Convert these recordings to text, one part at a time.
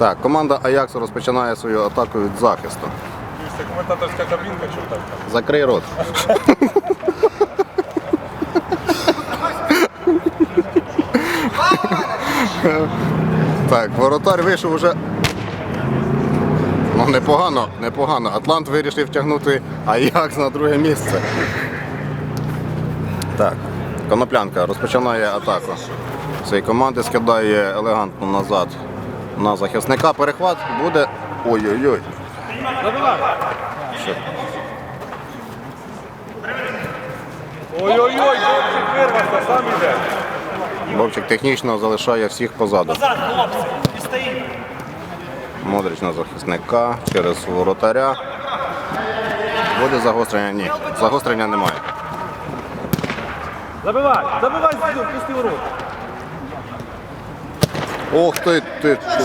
Так, команда Аяксу розпочинає свою атаку від захисту. Це коментаторська кабінка, чи так? Закрий рот. Так, воротар вийшов уже. Ну, непогано, непогано. Атлант вирішив тягнути Аякс на друге місце. Так, Коноплянка розпочинає атаку. Цієї команди скидає елегантно назад на захисника. Перехват буде. Ой-ой-ой. Ой-ой-ой, хлопчик вирвався, сам іде. Бобчик технічно залишає всіх позаду. Модрич на захисника через воротаря. Буде загострення? Ні. Загострення немає. Забивай, забивай, пусти ворот. Ох ти ти ту.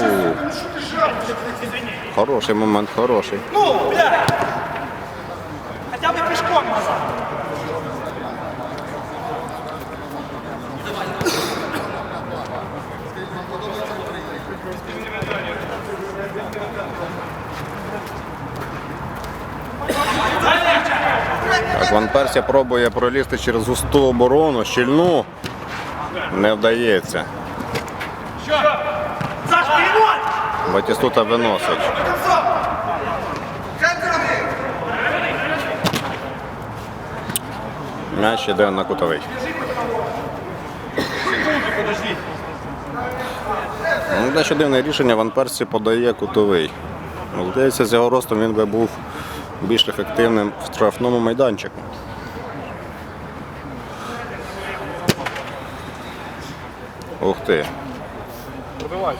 Хороший момент, хороший. Ну, блядь! Хотя бы пешком назад. Так, Ван Персія пробує пролізти через густу оборону, щільну. Не вдається. Батістута виносить. М'яч іде на кутовий. Ну, дещо дивне рішення, Ван Персі подає кутовий. Ну, Здається, з його ростом він би був більш ефективним в штрафному майданчику. Ух ти. Забивай.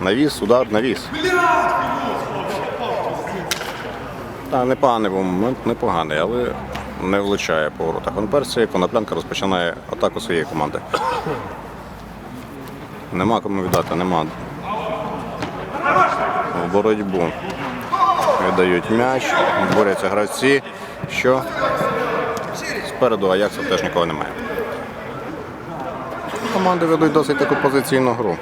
Навіс, удар, навіс. Та непоганий був момент, непоганий, але не влучає по воротах. Ван Персі, Коноплянка розпочинає атаку своєї команди. Нема кому віддати, нема. В боротьбу. Віддають м'яч, борються гравці. Що? Спереду Аякса теж нікого немає. Команди ведуть досить таку позиційну гру.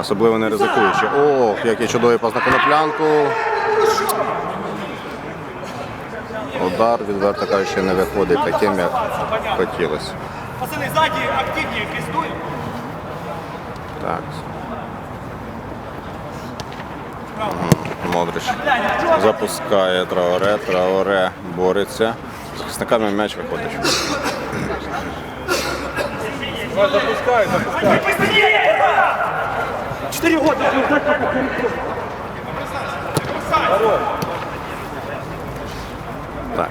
Особливо не ризикуючи. Ох, який чудовий пас на коноплянку. Удар, відверто кажучи, не виходить таким, як хотілося. Пацаны, сзади активнее крестуем. Так. Модрич запускає Траоре, Траоре бореться. З захисниками м'яч виходить. Давай, запускай, запускай. Четыре года. Здорово. Так.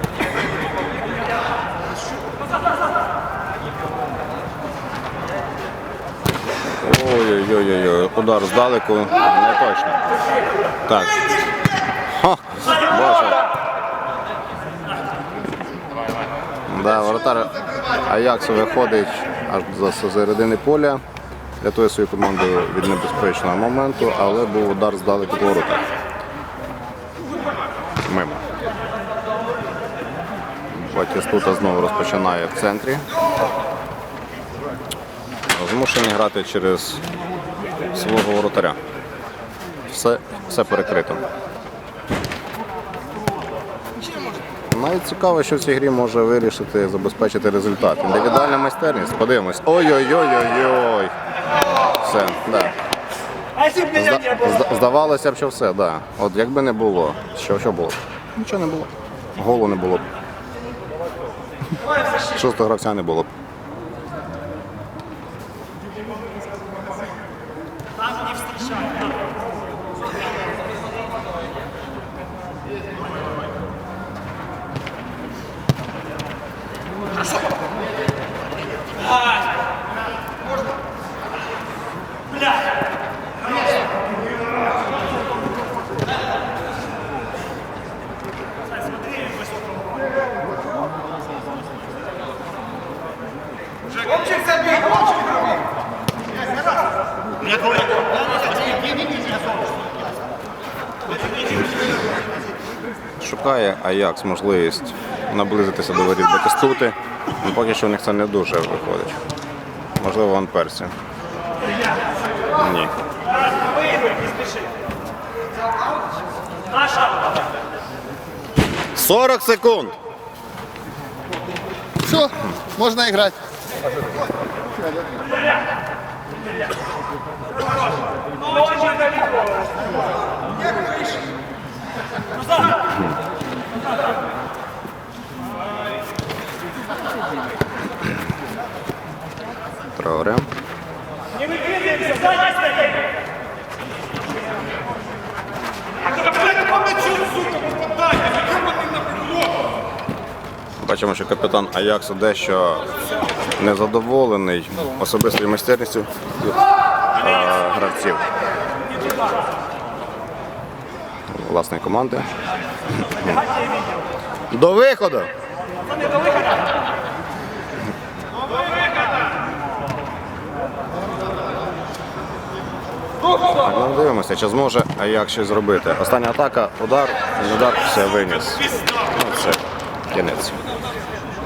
Ой-ой-ой, удар здалеку, не точно. Так. Ха, боже. Да, воротар Аяксу виходить аж за середини поля. Рятує свою команду від небезпечного моменту, але був удар здалеку по воротах. Мимо. Батістута знову розпочинає в центрі. Змушені грати через свого воротаря. Все, все перекрито. Навіть цікаво, що в цій грі може вирішити забезпечити результат. Індивідуальна майстерність. Подивимось. Ой-ой-ой-ой-ой. Все, да. Зда- не здавалося б, що все, да. От якби не було. Що, що було? Нічого не було. Голу не було б. Шостого гравця не було б. Шукає Аякс можливість наблизитися до воріт Батистути. Ну, поки що у них це не дуже виходить. Можливо, Ван Персі. Ні. 40 секунд. Все, можно играть. Траоре. Не выкидываемся, сзади стоим. Бачимо, що капітан Аяксу дещо незадоволений особистою майстерністю е, гравців власної команди. До виходу! Ну дивимося, чи зможе Аякс щось зробити. Остання атака, удар, удар все виніс. Ну, це кінець.